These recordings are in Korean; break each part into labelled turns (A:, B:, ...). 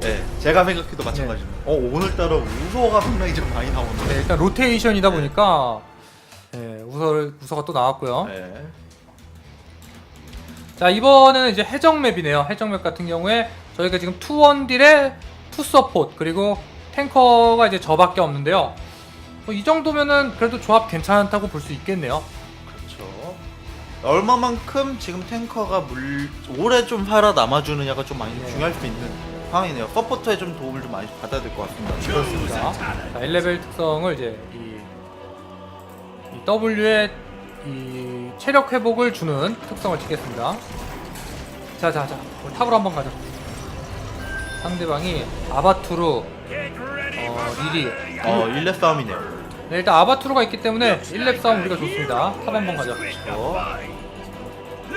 A: 네, 제가 생각해도 마찬가지입니다. 어 오늘따라 우소가 상당히 좀 많이 나오는데.
B: 네, 일단 로테이션이다 보니까 네, 우서 우서가 또 나왔고요.
A: 네.
B: 자 이번에는 이제 해적 맵이네요. 해적 맵 같은 경우에 저희가 지금 투원딜에 투서폿 그리고 탱커가 이제 저밖에 없는데요. 뭐이 정도면은 그래도 조합 괜찮다고 볼 수 있겠네요.
A: 그렇죠. 얼마만큼 지금 탱커가 물 오래 좀 살아 남아주느냐가 좀 많이
B: 네.
A: 중요할 수 있는 상황이네요. 서포터의 좀 도움을 좀 많이 받아야 될 것 같습니다.
B: 그렇습니다. 자, 1레벨 특성을 이제 이, 이 W의 이 체력 회복을 주는 특성을 찍겠습니다. 자, 자, 자, 우리 탑으로 한번 가자. 상대방이 아바투르, 어, 리리.
A: 어 1렙 싸움이네요.
B: 네, 일단 아바투르가 있기 때문에 1렙 싸움 우리가 좋습니다. 탑 한번 가자.
A: 어.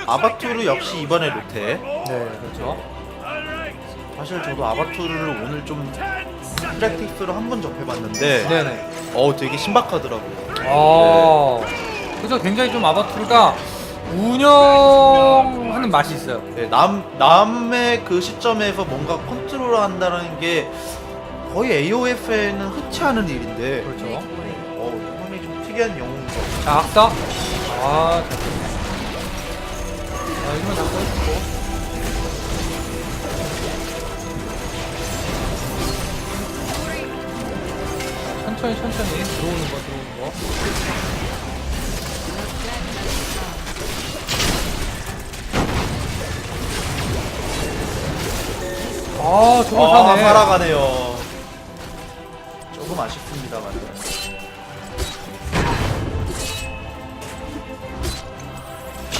A: 아바투르 역시 이번에 로테.
B: 네, 그렇죠.
A: 사실 저도 아바투르를 오늘 좀 프랙티스로 한 번 접해봤는데
B: 네네.
A: 어 되게 신박하더라고요.
B: 어, 그래서 굉장히 좀 아바투르가 운영하는 맛이 있어요.
A: 네, 남 남의 그 시점에서 뭔가 컨트롤한다는 게 거의 AOF에는 흔치 않은 일인데
B: 그렇죠.
A: 어 상당히 좀 특이한 영웅이죠.
B: 자, 악사. 아, 잘. 자, 이거만 다 써주고. 천천히, 천천히. 들어오는 거, 들어오는 거. 아, 저거
A: 아,
B: 사네.
A: 살아가네요. 조금 아쉽습니다만.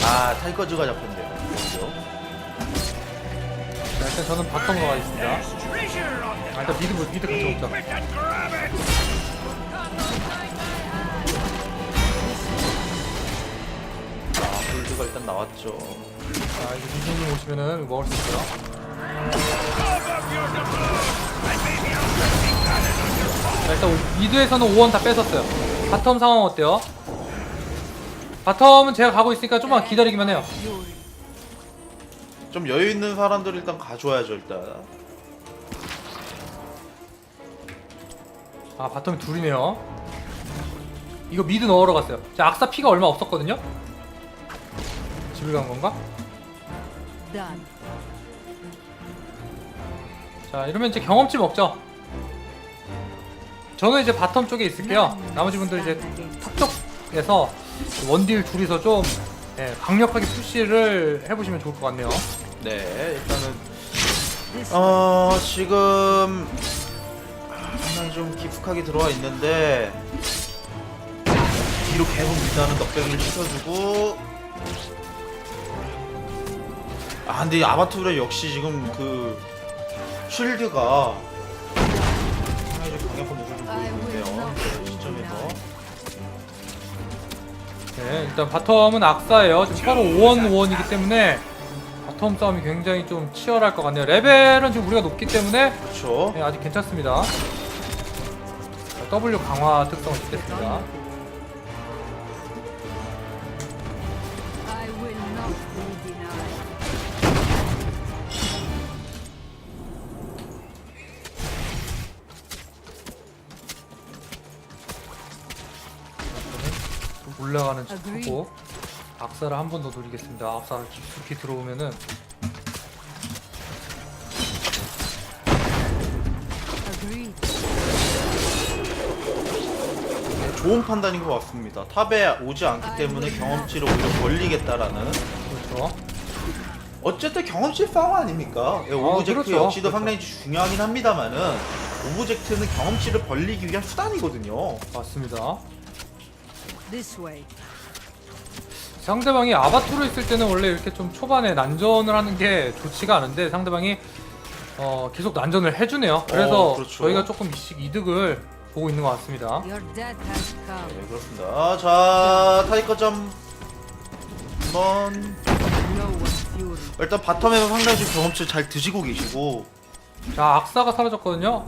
A: 아 타이거즈가 잡혔네요. 그렇죠?
B: 자, 일단 저는 바텀 가겠습니다. 아, 일단 미드, 보- 미드 같이 먹자.
A: 아 골드가 일단 나왔죠.
B: 자, 이제 민준님 오시면은 먹을 수 있어요. 자, 일단 오- 미드에서는 5원 다 뺏었어요. 바텀 상황 어때요? 바텀은 제가 가고 있으니까 좀만 기다리기만 해요.
A: 좀 여유 있는 사람들 일단 가줘야죠 일단.
B: 아, 바텀이 둘이네요. 이거 미드 넣으러 갔어요. 자, 악사 피가 얼마 없었거든요? 집을 간 건가?
C: Done.
B: 자, 이러면 이제 경험치 먹죠. 저는 이제 바텀 쪽에 있을게요. 나머지 분들 이제 탑 쪽에서 원딜 둘이서 좀 예, 강력하게 푸시를 해보시면 좋을 것 같네요.
A: 네 일단은 어 지금 상당히 좀 깊숙하게 들어와 있는데 뒤로 계속 밀다는 넉백을 시켜주고 아 근데 이 아바투르 역시 지금 그 쉴드가 상당히 좀 강력한 모습을 좀 보이고 있네요 이 시점에서
B: 네, 일단 바텀은 악사예요. 지금 서로 5원 5원이기 때문에 바텀 싸움이 굉장히 좀 치열할 것 같네요. 레벨은 지금 우리가 높기 때문에
A: 그렇죠
B: 네, 아직 괜찮습니다. 자, W 강화 특성을 찍겠습니다. 올라가는 척
C: Agree.
B: 하고 악사를 한 번 더 노리겠습니다. 악사를 깊숙이 들어오면은
C: Agreed.
A: 좋은 판단인 것 같습니다 탑에 오지 않기 때문에 경험치를 오히려 벌리겠다라는
B: 그렇죠.
A: 어쨌든 경험치 싸움 아닙니까? 예, 오브젝트
B: 그렇죠.
A: 역시도
B: 그렇죠.
A: 상당히 중요하긴 합니다만은 오브젝트는 경험치를 벌리기 위한 수단이거든요.
B: 맞습니다.
C: This way.
B: 상대방이 아바투르 있을 때는 원래 이렇게 좀 초반에 난전을 하는 게 좋지가 않은데 상대방이 어, 계속 난전을 해주네요. 그래서
A: 어, 그렇죠.
B: 저희가 조금씩 이득을 보고 있는 것 같습니다.
C: Your death has come.
A: 네, 그렇습니다. 자, 타이커점 한번
C: No one's fury.
A: 일단 바텀에서 상당히 좀 경험치 잘 드시고 계시고
B: 자, 악사가 사라졌거든요.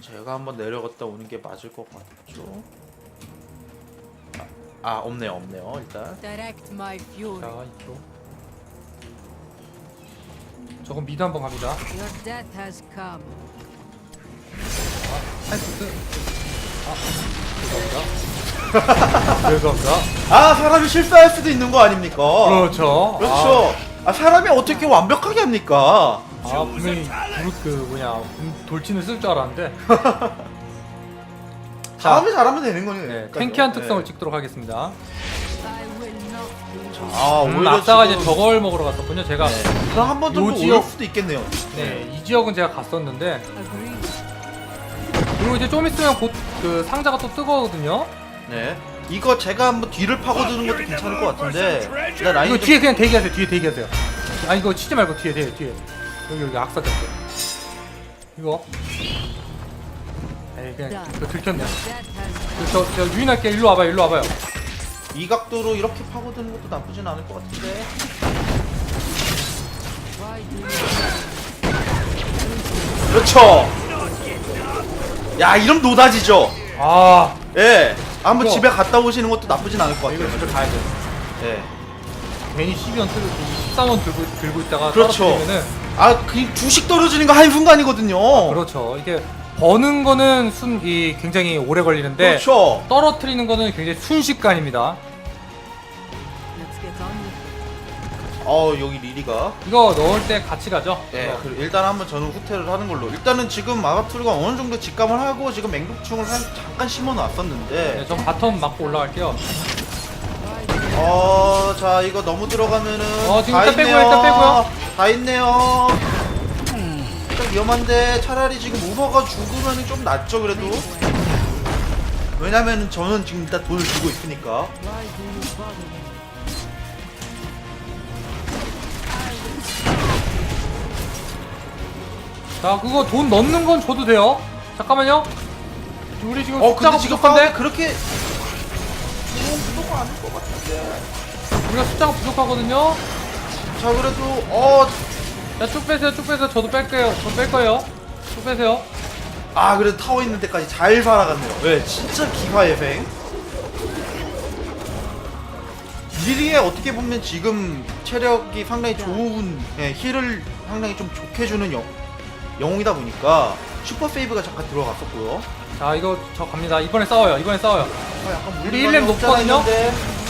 A: 제가 한번 내려갔다 오는 게 맞을 것 같죠. 아, 아 없네요, 없네요. 일단
C: Direct my fury.
B: 자, 이쪽. 저건 미드 한번 갑니다.
C: Your death has come.
B: 타이프스. 아, 죄송합니다. 죄송합니다.
A: 아 사람이 실수할 수도 있는 거 아닙니까?
B: 그렇죠.
A: 그렇죠. 아, 사람이 어떻게 완벽하게 합니까?
B: 아, 아 분명히 그, 그 뭐냐 음, 돌진을 쓸 줄 알았는데.
A: 다음에 잘하면 되는 거니.
B: 네, 탱키한 특성을 찍도록 하겠습니다.
C: Be
A: 아
B: 음,
A: 오히려
B: 앞다가
A: 지금-
B: 이제 저걸 먹으러 갔었군요. 제가
A: 네. 그럼 한번 정도 요올
B: 지역-
A: 수도 있겠네요.
B: 네, 이 지역은 제가 갔었는데. 그리고 이제 좀 있으면 곧 그 상자가 또 뜨거거든요.
A: 네. 이거 제가 한번 뒤를 파고드는 것도 괜찮을 것 같은데 일단 라인
B: 이거
A: 좀
B: 뒤에 그냥 대기하세요. 뒤에 대기하세요. 아 이거 치지 말고 뒤에 뒤에 뒤에 여기 여기 악사 됐어. 이거. 그냥 이거 들켰네. 저, 저 유인할게. 일로 와봐요. 일로 와봐요.
A: 이 각도로 이렇게 파고드는 것도 나쁘진 않을 것 같은데. 그렇죠. 야 이런 노다지죠.
B: 아
A: 예. 한번
B: 이거-
A: 집에 갔다 오시는 것도 나쁘진 않을 것
B: 이거
A: 같아요.
B: 진짜 가야 돼.
A: 예.
B: 괜히 12원 들고 13원 들고 들고 있다가
A: 그렇죠.
B: 떨어뜨리면은
A: 아, 그 주식 떨어지는 거 한 순간이거든요.
B: 그렇죠. 이게 버는 거는 순 이 굉장히 오래 걸리는데
A: 그렇죠.
B: 떨어뜨리는 거는 굉장히 순식간입니다.
C: let's get on with it.
A: 어, 여기 리리가.
B: 이거 넣을 때 같이 가죠.
A: 예,
B: 이거.
A: 그 일단 한번 저는 후퇴를 하는 걸로. 일단은 지금 마가투르가 어느 정도 직감을 하고 지금 맹독충을 한, 잠깐 심어 놨었는데.
B: 네, 전 바텀 맞고 올라갈게요.
A: 어, 자, 이거 너무 들어가면은.
B: 어, 지금
A: 다
B: 일단 빼고요. 일단 빼고요.
A: 다 있네요. 좀 위험한데 차라리 지금 우버가 죽으면 좀 낫죠, 그래도. 왜냐면 저는 지금 일단 돈을 주고 있으니까.
B: 자, 그거 돈 넣는 건 줘도 돼요. 잠깐만요. 우리 지금
A: 어,
B: 숫자가
A: 근데 지금
B: 부족한데?
A: 싸움이 그렇게. 이건 무조건 아닐 것 같은데.
B: 우리가 숫자가 부족하거든요.
A: 자, 그래도, 어,
B: 자, 쭉 빼세요, 쭉 빼세요. 저도 뺄게요. 저 뺄 거예요. 쭉 빼세요.
A: 아, 그래도 타워 있는 데까지 잘 살아갔네요. 왜? 진짜 기화예행. 리리에 어떻게 보면 지금 체력이 상당히 좋은 예, 힐을 상당히 좀 좋게 주는 영, 영웅이다 보니까 슈퍼 세이브가 잠깐 들어갔었고요.
B: 자, 이거 저 갑니다. 이번에 싸워요. 이번에 싸워요.
A: 아, 약간
B: 우리 일렘 높거든요?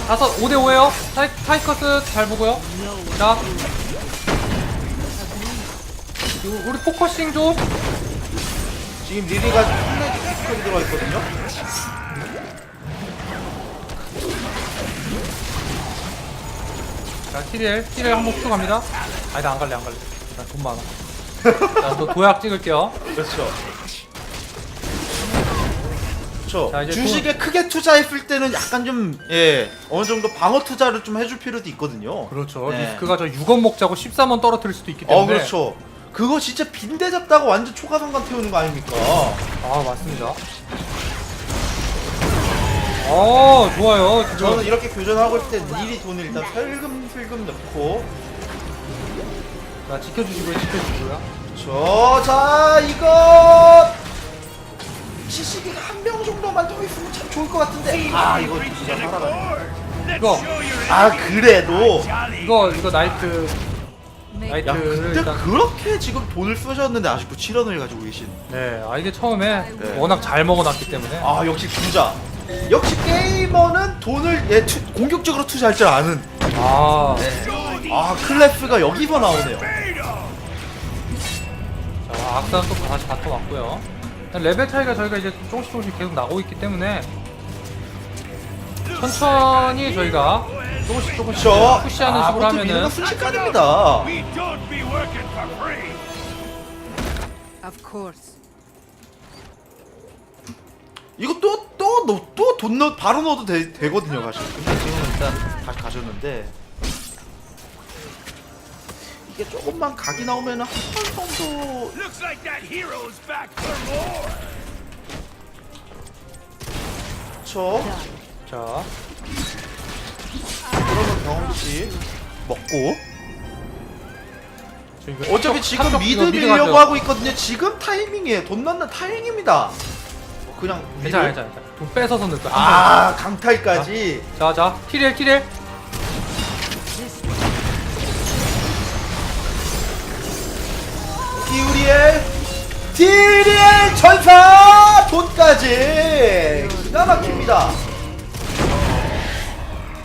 B: 다섯, 5대 5에요. 타이, 타이커스 잘 보고요. 자. 요- 우리 포커싱 좀.
A: 지금 리리가 깊숙하게 들어가 있거든요.
B: 자, 티리엘. 티리엘 한번 쭉 갑니다. 아니, 나 안 갈래, 안 갈래. 나 돈 많아. 자, 또 도약 찍을게요.
A: 그렇죠. 그렇죠.
B: 자, 이제
A: 주식에 크게 투자했을 때는 약간 좀 예, 어느 정도 방어 투자를 좀 해줄 필요도 있거든요.
B: 그렇죠.
A: 네.
B: 리스크가 저 6원 먹자고 13원 떨어뜨릴 수도 있기
A: 어
B: 때문에.
A: 그렇죠. 그거 진짜 빈대 잡다가 완전 초가상관 태우는 거 아닙니까?
B: 아, 맞습니다. 어, 좋아요.
A: 저는
B: 지금.
A: 이렇게 교전하고 있을 때 미리 돈을 일단 슬금슬금 넣고
B: 자, 지켜주시고요, 지켜주시고요.
A: 저, 자 이거 지식이가 한명 정도만 더 있으면 참 좋을 것 같은데 아 이거 진짜 살아가네
B: 이거,
A: 아 그래도
B: 이거, 이거 나이트, 나이트를
A: 근데
B: 일단.
A: 그렇게 지금 돈을 쓰셨는데 아직도 7원을 가지고 계신
B: 네, 아, 이게 처음에
A: 네.
B: 워낙 잘 먹어놨기 때문에.
A: 아 역시 부자 역시 게이머는 돈을 예, 투, 공격적으로 투자할 줄 아는
B: 아,
A: 아 클래스가 여기서 나오네요
B: 자, 악사는 또 다시 바텀 왔고요. 일단 레벨 차이가 저희가 이제 조금씩 조금씩 계속 나고 있기 때문에 천천히 저희가 조금씩 조금씩
A: 그렇죠
B: 푸시하는 식으로
A: 미는 건
B: 하면은
A: 순식간입니다.
D: We don't be working for free.
C: Of course.
A: 이거 또또또돈 넣 바로 넣어도 되, 되거든요 사실. 근데 지금은 일단 다시 가셨는데. 이게 조금만 각이 나오면 한 번 정도
D: Looks like that hero's back for more.
A: 그쵸?
B: 자,
A: 그러면 경험치 먹고 어차피 지금 미드 밀려고. 하고 있거든요 지금 타이밍이에요 돈 넣는 타이밍입니다 뭐 그냥
B: 괜찮아,
A: 미드?
B: 괜찮아, 괜찮아. 돈 뺏어서 넣을 거야.
A: 아 강탈까지
B: 자, 자, 티렐, 티렐.
C: This way.
A: 디우리엘 디리엘 전사 돈까지 기가 막힙니다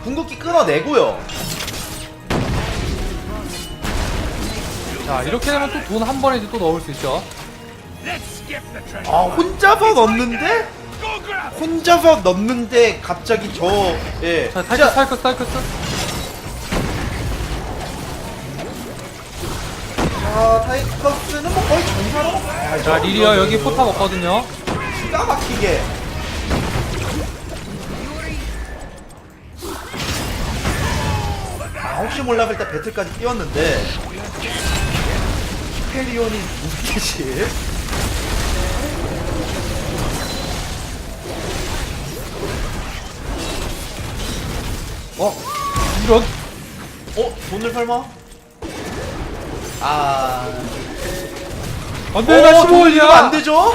A: 궁극기 끊어내고요
B: 자 이렇게 되면 또 돈 한 번에 이제 또 넣을 수 있죠.
A: 아 혼자서 넣는데
D: Go grab.
A: 혼자서 넣는데 갑자기 저 예.
B: 자
A: 진짜
B: 타이커스 타이커스 타이커스.
A: 자 타이커스는 뭐 거의 전사로 아,
B: 자 리리어 여기 포탑 없거든요.
A: 기가 막히게 혹시 몰라 일단 배틀까지 뛰었는데 히페리온이 무기지
B: 어 이런
A: 어? 돈을 설마? 아...
B: 안돼 나
A: 어, 돈 이거
B: 15원이야.
A: 안 되죠?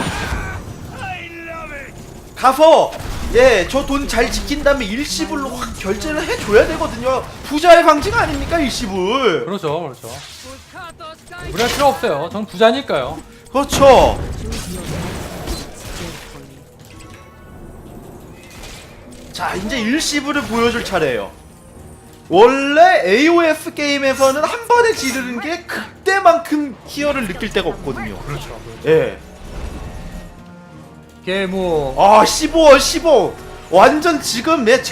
A: 가서 예, 저 돈 잘 지킨 다음에 일시불로 확 결제를 해줘야 되거든요. 부자의 방지가 아닙니까 일시불?
B: 그렇죠 그렇죠. 우리할 필요 없어요. 전 부자니까요.
A: 그렇죠. 자, 이제 일시불을 보여줄 차례예요. 원래 AOF 게임에서는 한 번에 지르는 게 그때만큼 희열을 느낄 때가 없거든요.
B: 그렇죠.
A: 예.
B: 이게 뭐
A: 아, 15원 15. 완전 지금 내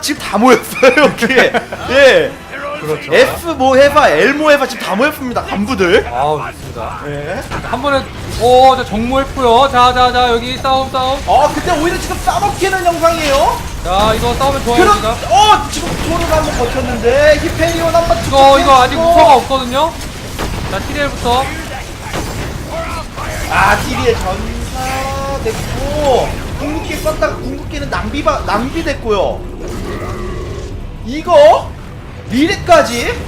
A: 지금 다 모였어요 여기에. 예.
B: 그렇죠.
A: F 뭐 해봐, L 뭐 해봐 지금 다 모였습니다 간부들.
B: 아우 좋습니다.
A: 예.
B: 한 번에 오자 정모 했고요. 자자자 여기 싸움 싸움.
A: 아 근데 오히려 지금 싸먹히는 영상이에요.
B: 자 이거 싸우면 좋아요
A: 그럼
B: 우리가.
A: 어 지금 손을 한번 버텼는데 히페리온 한번
B: 이거 이거 아직 우서가 없거든요. 자 티리엘부터.
A: 아 TV의 전사 됐고 궁극기 썼다가 궁극기는 낭비바 낭비됐고요. 이거 미래까지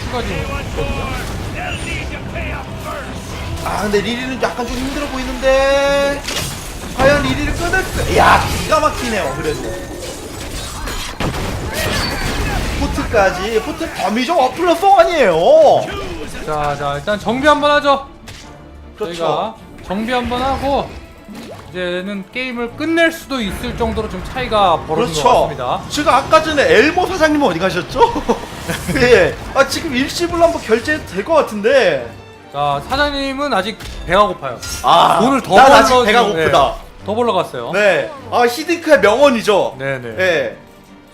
B: 추가 지금.
A: 아 근데 리리는 약간 좀 힘들어 보이는데 과연 리리를 끊을 수? 야 기가 막히네요 그래도 포트까지 포트 범위죠 어 플러스 원이에요
B: 자자 일단 정비 한번 하죠.
A: 그렇죠
B: 저희가 정비 한번 하고 이제는 게임을 끝낼 수도 있을 정도로 좀 차이가 벌어진 것
A: 그렇죠
B: 같습니다.
A: 제가 아까 전에 엘모 사장님 어디 가셨죠? 예. 아 지금 일시불로 한번 결제해도 될것 같은데
B: 자 사장님은 아직 배가 고파요.
A: 아
B: 돈을 더
A: 난
B: 벌러
A: 아직 배가
B: 지금,
A: 고프다
B: 네, 더 벌러 갔어요.
A: 네. 아 히딩크의 명언이죠
B: 네네.
A: 예.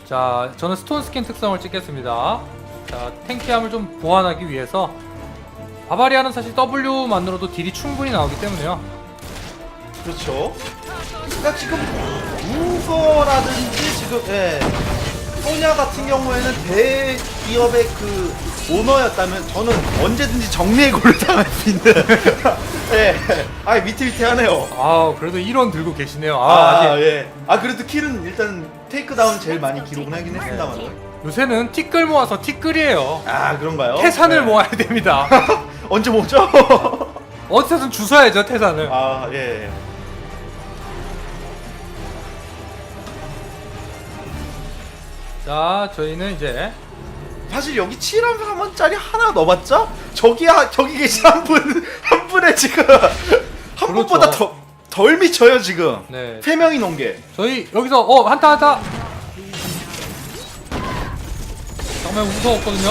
B: 자, 저는 스톤 스킨 특성을 찍겠습니다. 자, 탱키함을 좀 보완하기 위해서 바바리아는 사실 W만으로도 딜이 충분히 나오기 때문에요.
A: 그렇죠. 그러니까 지금 우서라든지 지금 예. 소냐 같은 경우에는 대기업의 그 오너였다면 저는 언제든지 정리해고를 당할 수 있는 예. 아 위태위태하네요.
B: 아, 그래도 1원 들고 계시네요. 아,
A: 아,
B: 아직
A: 예. 아 그래도 킬은 일단 테이크다운 제일 많이 기록은 하긴 했습니다만.
B: 요새는 티끌 모아서 티끌이에요.
A: 아 그런가요?
B: 태산을
A: 네.
B: 모아야 됩니다.
A: 언제 모죠?
B: 어디서든 주워야죠, 태산을.
A: 아 예.
B: 자, 저희는 이제
A: 사실 여기 7원 원짜리 하나 넣어봤자 저기 하, 저기 계신 한분 한 분의 지금 한
B: 그렇죠.
A: 분보다 더 덜 미쳐요 지금
B: 네.
A: 세 명이 놓은 게
B: 저희 여기서 어, 한타 한타. 정말 우서 없거든요.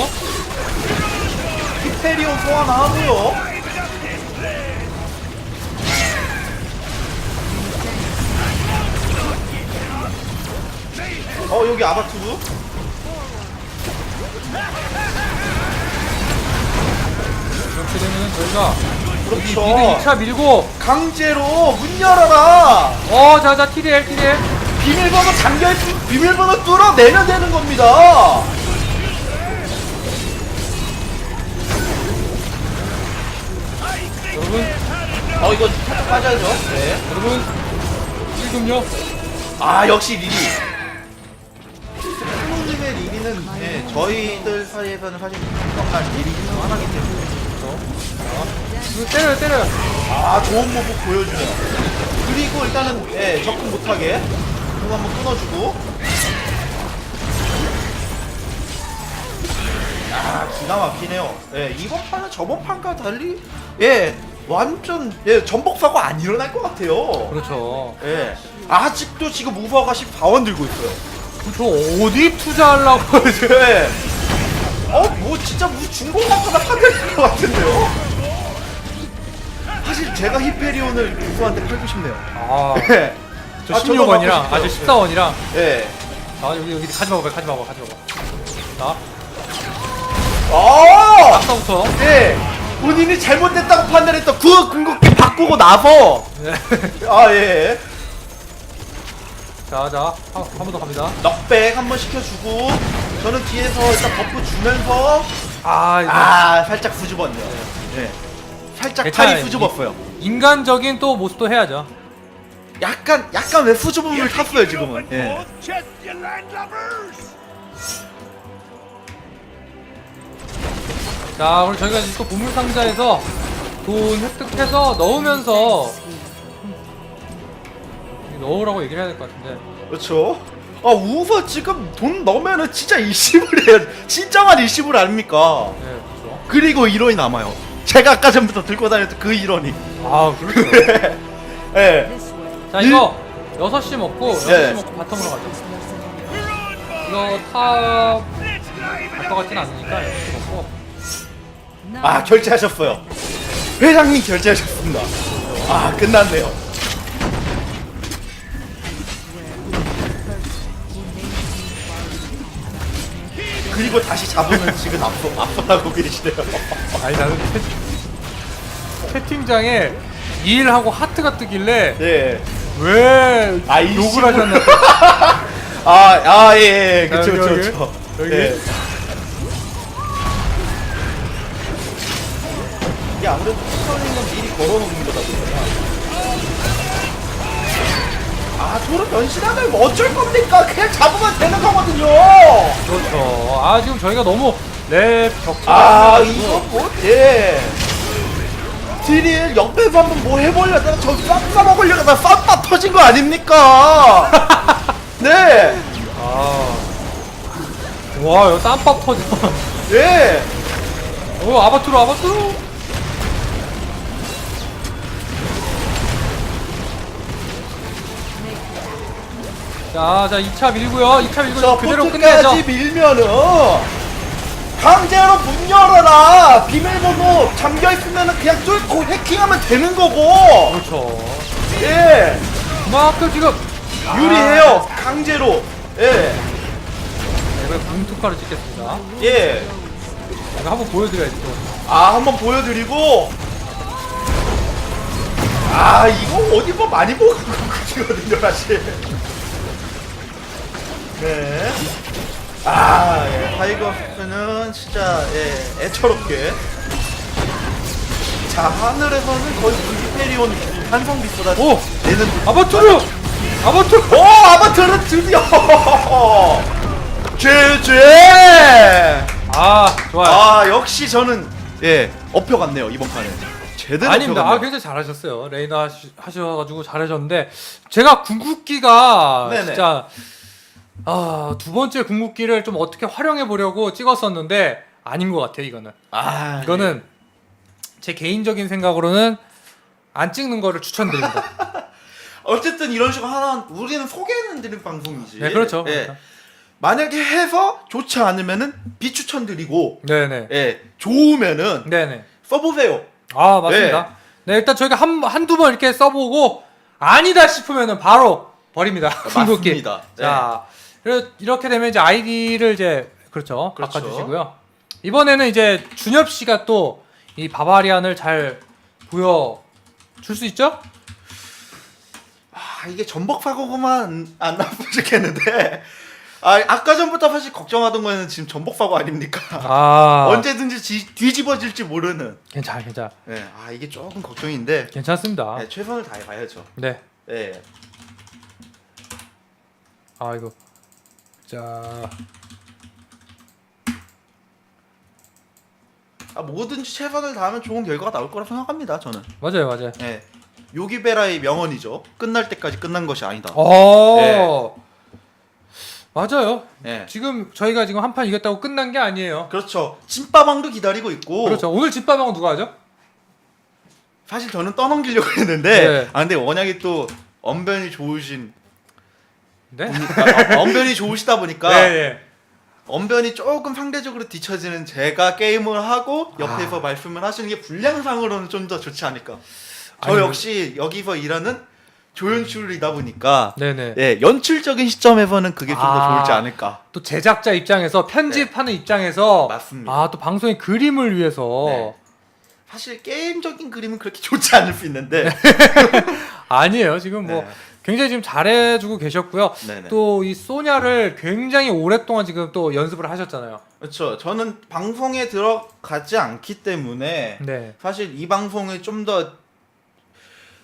A: 히페리온 소환 하고요. 어 여기 아바투브.
B: 이렇게 되면 저희가 여기 미드
A: 그렇죠.
B: 2차 밀고
A: 강제로 문 열어라.
B: 어, 자자 TDL TDL.
A: 비밀번호 잠겨 있으면 비밀번호 뚫어내면 되는 겁니다
B: 여러분,
A: 어 이거 살짝 빠져야죠. 네.
B: 여러분, 지금요.
A: 아 역시 리리. 스프님의 리리는 네, 저희들 사이에서는 사실 정말 리리 중 하나기 때문에
B: 이거 때려요, 때려요.
A: 아 좋은 모습 보여주네요. 그리고 일단은 예, 접근 못하게. 이거 한번 끊어주고 아 기가 막히네요. 예 이번 판은 저번 판과 달리 예 완전 예 전복 사고 안 일어날 것 같아요.
B: 그렇죠.
A: 예 아직도 지금 우버가 14원 들고 있어요.
B: 저 어디 투자하려고
A: 예. 어뭐 진짜 무슨 중고나라나 판넬 것 같은데요. 사실 제가 히페리온을 우버한테 팔고 싶네요.
B: 아,
A: 예.
B: 저
A: 아, 저도
B: 16원이랑
A: 갖고
B: 아저
A: 싶어요.
B: 14원이랑
A: 예.
B: 아 여기 여기 가지 마봐 가지 마봐 가지 마봐. 자,
A: 아!
B: 아까부터
A: 예. 본인이 잘못됐다고 판단했던 그 궁극기 바꾸고 나서
B: 네.
A: 아 예.
B: 자자 한 번 더 갑니다.
A: 넉백 한번 시켜주고 저는 뒤에서 일단 버프 주면서
B: 아 이거
A: 아 살짝 후집었네요. 네. 살짝
B: 괜찮아요.
A: 팔이 후집었어요.
B: 인간적인 또 모습도 해야죠.
A: 약간 약간 왜 후집음을 탔어요 지금은. 예.
D: Both chest, you landlubbers!
B: 자 그럼 저희가 이제 또 보물 상자에서 돈 획득해서 넣으면서 넣으라고 얘기를 해야 될 것 같은데.
A: 그렇죠. 아 우버 지금 돈 넣으면은 진짜 일시불 해요. 진짜만 일시불 아닙니까?
B: 네 그렇죠.
A: 그리고 1원이 남아요. 제가 아까 전부터 들고 다녔던 그 1원이.
B: 아 그렇죠.
A: 예.
C: Way.
B: 자 이거 6시 먹고 6시
A: 네.
B: 먹고 바텀으로 가죠. 이거 탑것 같진! 않으니까 6시 먹고
A: 아 결제하셨어요. 회장님 결제하셨습니다. 아 끝났네요. 그리고 다시 자본은 지금 앞서 앞서나고 계시네요.
B: 아니 나는 채, 채팅장에 2일하고 하트가 뜨길래
A: 네.
B: 왜
A: 아, 이
B: 욕을. 하셨나
A: 아, 아, 예, 예,
B: 자,
A: 그쵸,
B: 여기,
A: 그쵸,
B: 여기.
A: 그쵸.
B: 여기.
A: 예. 이게 아무래도 스타링은 미리 걸어놓는 거다 보니까. 아, 저런 변신하면 뭐 어쩔 겁니까? 그냥 잡으면 되는 거거든요.
B: 그렇죠 아 지금 저희가 너무 랩 격차
A: 아, 이거 뭐, 예. 딜일 옆에서 한번 뭐 해보려다가 저 쌈싸 먹으려다가 쌈싸 터진 거 아닙니까? 네.
B: 아. 와 이거 땀밥 터져
A: 예.
B: 오 아바투르 아바투르 자 자 2차 밀고요. 2차 밀고
A: 저
B: 그대로 끝내죠
A: 포트까지 밀면은 강제로 문 열어라. 비밀번호 잠겨 있으면은 그냥 뚫고 해킹하면 되는 거고.
B: 그렇죠.
A: 예.
B: 그만큼 지금
A: 유리해요 강제로.
B: 네, 이번에 궁특화를 찍겠습니다.
A: 예예
B: 이거 한번 보여드려야지 또.
A: 아 한번 보여드리고. 아 이거 어디 뭐 많이 보고 그거든요 사실 네 아 예, 타이거스는 진짜 예, 애처롭게 자 하늘에서는 거의 이페리온 한성비보다
B: 오!
A: 내는
B: 아바투르 아바투르
A: 오 아바트는 드디어 죄죄
B: 아 좋아요
A: 아 역시 저는 예 업혀갔네요 이번 판에 제대로
B: 아닙니다. 아. 굉장히 잘하셨어요. 레이나 하시, 하셔가지고 잘하셨는데 제가 궁극기가
A: 네네.
B: 진짜 아, 두 번째 궁극기를 좀 어떻게 활용해 보려고 찍었었는데 아닌 것 같아요. 이거는
A: 아
B: 이거는 제 개인적인 생각으로는 안 찍는 거를 추천드립니다.
A: 어쨌든 이런 식으로 하나 우리는 소개는 드리는 방송이지
B: 네, 그렇죠.
A: 예. 만약에 해서 좋지 않으면은 비추천드리고
B: 네 네.
A: 예 좋으면은
B: 네 네.
A: 써보세요
B: 아 맞습니다. 네 일단 저희가 한 한두 번 이렇게 써보고 아니다 싶으면은 바로 버립니다. 궁극기.
A: 맞습니다. 네.
B: 이렇게 되면 이제 아이디를 이제 그렇죠,
A: 그렇죠.
B: 바꿔주시고요. 이번에는 이제 준엽 씨가 또 이 바바리안을 잘 보여 줄 수 있죠?
A: 아 이게 전복 사고만 안 나쁘겠는데 아 아까 전부터 사실 걱정하던 거는 지금 전복 사고 아닙니까
B: 아
A: 언제든지 지- 뒤집어질지 모르는
B: 괜찮아, 괜찮아,
A: 예, 아 이게 조금 걱정인데
B: 괜찮습니다.
A: 예, 최선을 다해봐야죠
B: 네.
A: 예.
B: 아 이거 자
A: 아, 뭐든지 최선을 다하면 좋은 결과가 나올 거라 생각합니다 저는
B: 맞아요, 맞아요.
A: 예. 요기베라의 명언이죠 끝날 때까지 끝난 것이 아니다
B: 어.
A: 네.
B: 맞아요.
A: 예.
B: 지금 저희가 지금 한 판 이겼다고 끝난 게 아니에요.
A: 그렇죠. 찐빠방도 기다리고 있고.
B: 그렇죠. 오늘 집밥왕은 누가 하죠?
A: 사실 저는 떠넘기려고 했는데
B: 네.
A: 아 근데 워낙에 또 언변이 좋으신
B: 네.
A: 아, 언변이 좋으시다 보니까
B: 네, 네.
A: 언변이 조금 상대적으로 뒤처지는 제가 게임을 하고 옆에서
B: 아.
A: 말씀을 하시는 게 분량상으로는 좀 더 좋지 않을까. 저
B: 아니,
A: 역시 여기서 일하는 조연출이다 보니까
B: 네, 네.
A: 예, 연출적인 시점에서는 그게 좀더
B: 아.
A: 좋을지 않을까.
B: 또 제작자 입장에서 편집하는 입장에서
A: 네. 맞습니다.
B: 아, 또 방송의 그림을 위해서
A: 네. 사실 게임적인 그림은 그렇게 좋지 않을 수 있는데
B: 아니에요. 지금 뭐
A: 네.
B: 굉장히 지금 잘해주고 계셨고요.
A: 네네.
B: 또 이 소냐를 굉장히 오랫동안 지금 또 연습을 하셨잖아요.
A: 그렇죠. 저는 방송에 들어가지 않기 때문에
B: 네.
A: 사실 이 방송에 좀 더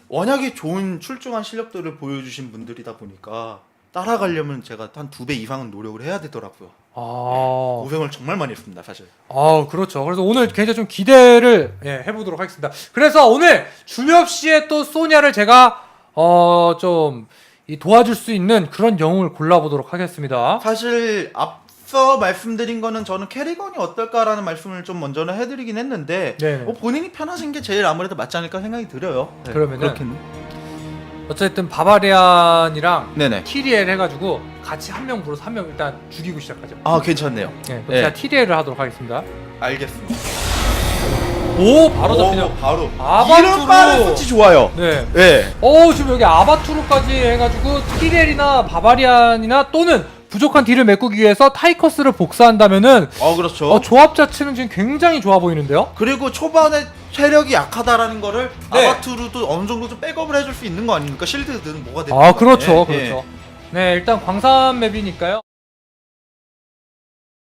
A: 워낙에 좋은 출중한 실력들을 보여주신 분들이다 보니까 따라가려면 제가 한 두 배 이상은 노력을 해야 되더라고요.
B: 아,
A: 고생을 정말 많이 했습니다, 사실.
B: 아, 그렇죠. 그래서 오늘 굉장히 좀 기대를 예, 해보도록 하겠습니다. 그래서 오늘 준엽 씨의 또 소냐를 제가 어 좀 이 도와줄 수 있는 그런 영웅을 골라보도록 하겠습니다.
A: 사실 앞서 말씀드린 거는 저는 캐리건이 어떨까라는 말씀을 좀 먼저는 해드리긴 했는데
B: 네네.
A: 뭐 본인이 편하신 게 제일 아무래도 맞지 않을까 생각이 들어요. 네,
B: 그러면은
A: 그렇겠네.
B: 어쨌든 바바리안이랑
A: 네네.
B: 티리엘 해가지고 같이 한 명 불어서 한 명 일단 죽이고 시작하죠.
A: 아 괜찮네요.
B: 네, 그럼
A: 네.
B: 제가 티리엘을 하도록 하겠습니다.
A: 알겠습니다.
B: 오, 바로 잡히죠.
A: 오, 바로.
B: 아바투로.
A: 이런 빠른 터치 좋아요.
B: 네.
A: 네.
B: 어 지금 여기 아바투르까지 해가지고 티렐이나 바바리안이나 또는 부족한 딜을 메꾸기 위해서 타이커스를 복사한다면은
A: 어 그렇죠.
B: 어, 조합 자체는 지금 굉장히 좋아 보이는데요.
A: 그리고 초반에 체력이 약하다라는 거를
B: 네.
A: 아바투르도 어느 정도 좀 백업을 해줄 수 있는 거 아닙니까? 실드든 뭐가 되든.
B: 아 그렇죠,
A: 예, 예.
B: 그렇죠. 네 일단 광산 맵이니까요.